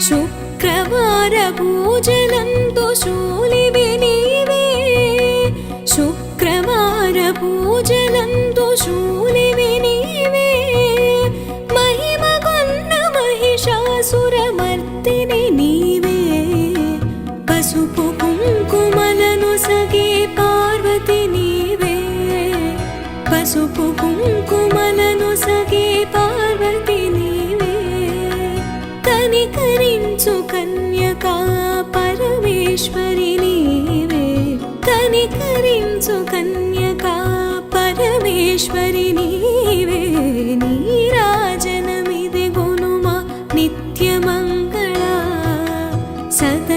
శుక్రవార పూజలందు శూలివి నీవే. శుక్రవార పూజలందు శూలివి నీవే. మహిమ కొన్న మహిషాసురమర్తిని నీవే. పసుపు కుంకుమలను సగే పార్వతి నీవే. పసుపు కుంకుమలను కనికరించు కన్యకా పరమేశ్వరి నీవే. కనికరించు కన్యకా పరమేశ్వరి నీవే. నీరాజనమిది గుణుమా నిత్యమంగళ. సద